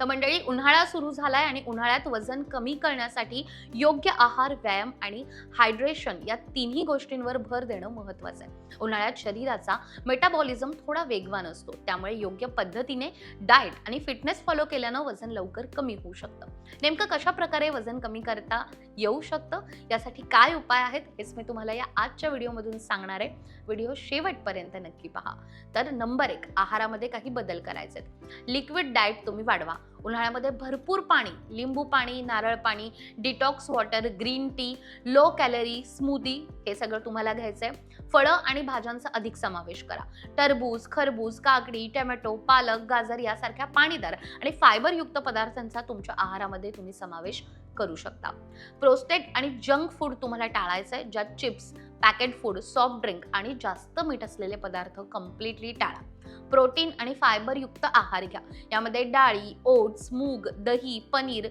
तर मंडळी उन्हाळा सुरू झालाय आणि उन्हाळ्यात वजन कमी करण्यासाठी योग्य आहार व्यायाम आणि हायड्रेशन या तिन्ही गोष्टींवर भर देणं महत्वाचं आहे. उन्हाळ्यात शरीराचा मेटाबॉलिझम थोडा वेगवान असतो. त्यामुळे योग्य पद्धतीने डाएट आणि फिटनेस फॉलो केल्यानं वजन लवकर कमी होऊ शकतं. नेमकं कशा प्रकारे वजन कमी करता येऊ शकतं? यासाठी काय उपाय आहेत? हेच मी तुम्हाला या आजच्या व्हिडिओमधून सांगणार आहे. व्हिडिओ शेवटपर्यंत नक्की पहा. तर नंबर एक आहारामध्ये काही बदल करायचे आहेत लिक्विड डाएट तुम्ही वाढवा. उन्हाळ्यामध्ये भरपूर पाणी लिंबू पाणी नारळ पाणी detox water green tea low calorie smoothie हे सगळं तुम्हाला घ्यायचं आहे फळं आणि भाज्यांचा अधिक समावेश करा. टरबूज खरबूज काकडी टोमॅटो पालक गाजर यासारख्या पाणीदार आणि फायबरयुक्त पदार्थांचा तुमच्या आहारामध्ये तुम्ही समावेश करू शकता. प्रोस्टेट आणि जंक फूड तुम्हाला टाळायचं आहे ज्यात chips packet food soft drink आणि जास्त मीठ असलेले पदार्थ कम्प्लिटली टाळा. प्रोटीन आणि फायबरयुक्त आहार घ्या. यामध्ये डाळी ओट्स मूग दही पनीर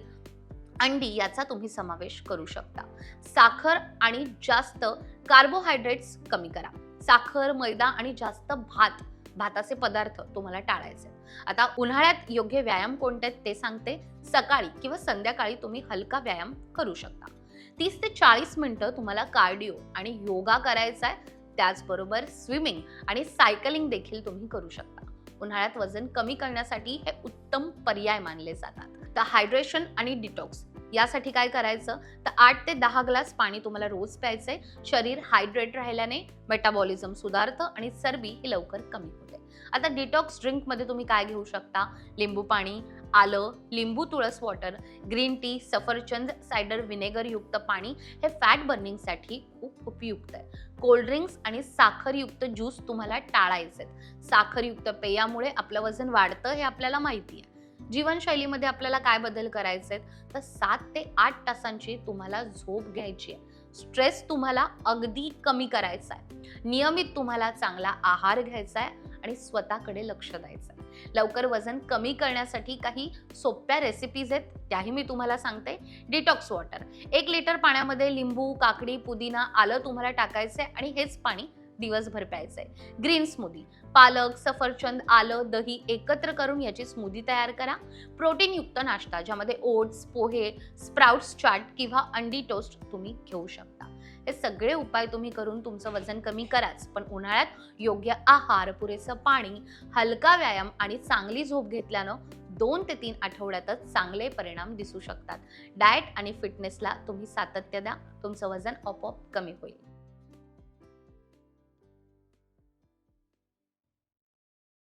अंडी याचा तुम्ही समावेश करू शकता. साखर आणि जास्त कार्बोहायड्रेट्स कमी करा. साखर मैदा आणि जास्त भात भाताचे पदार्थ तुम्हाला टाळायचे. आता उन्हाळ्यात योग्य व्यायाम कोणते आहेत ते सांगते. सकाळी किंवा संध्याकाळी तुम्ही हलका व्यायाम करू शकता. तीस ते चाळीस मिनटं तुम्हाला कार्डिओ आणि योगा करायचा आहे त्याचबरोबर स्विमिंग आणि सायकलिंग देखील तुम्ही करू शकता. उन्हाळ्यात वजन कमी करण्यासाठी हे उत्तम पर्याय मानले जातात. तर हायड्रेशन आणि डिटॉक्स यासाठी काय करायचं? तर आठ ते दहा ग्लास पाणी तुम्हाला रोज प्यायचंय शरीर हायड्रेट राहिल्याने मेटाबॉलिझम सुधारतं आणि चरबी ही लवकर कमी होते. आता डिटॉक्स ड्रिंकमध्ये तुम्ही काय घेऊ शकता? लिंबू पाणी आलं लिंबू तुळस वॉटर ग्रीन टी सफरचंद सायडर विनेगरयुक्त पाणी हे फॅट बर्निंगसाठी खूप उपयुक्त आहे. कोल्ड्रिंक्स आणि साखरयुक्त ज्यूस तुम्हाला टाळायचे साखरयुक्त पेयामुळे आपलं वजन वाढतं हे आपल्याला माहिती आहे. जीवनशैलीमध्ये आपल्याला काय बदल करायचे तर सात ते आठ तासांची तुम्हाला झोप घ्यायची आहे. स्ट्रेस तुम्हाला अगदी कमी करायचा आहे. नियमित तुम्हाला चांगला आहार घ्यायचा आहे आणि स्वतःकडे लक्ष द्यायचं आहे. लवकर वजन कमी करण्यासाठी काही सोप्या रेसिपीज आहेत त्याही मी तुम्हाला सांगते. डिटॉक्स वॉटर एक लिटर पाण्यामध्ये लिंबू काकडी पुदिना आलं तुम्हाला टाकायचं आहे आणि हेच पाणी दिवसभर प्यायचं आहे. ग्रीन स्मूदी पालक सफरचंद आलं दही एकत्र करून याची स्मूदी तयार करा. प्रोटीनयुक्त नाश्ता ज्यामध्ये ओट्स पोहे स्प्राउट्स चाट किंवा अंडी टोस्ट तुम्ही घेऊ शकता. हे सगळे उपाय तुम्ही करून तुमचं वजन कमी कराच पण उन्हाळ्यात योग्य आहार पुरेसं पाणी हलका व्यायाम आणि चांगली झोप घेतल्यानं दोन ते तीन आठवड्यातच चांगले परिणाम दिसू शकतात. डाएट आणि फिटनेसला तुम्ही सातत्य द्या तुमचं वजन आपोआप कमी होईल.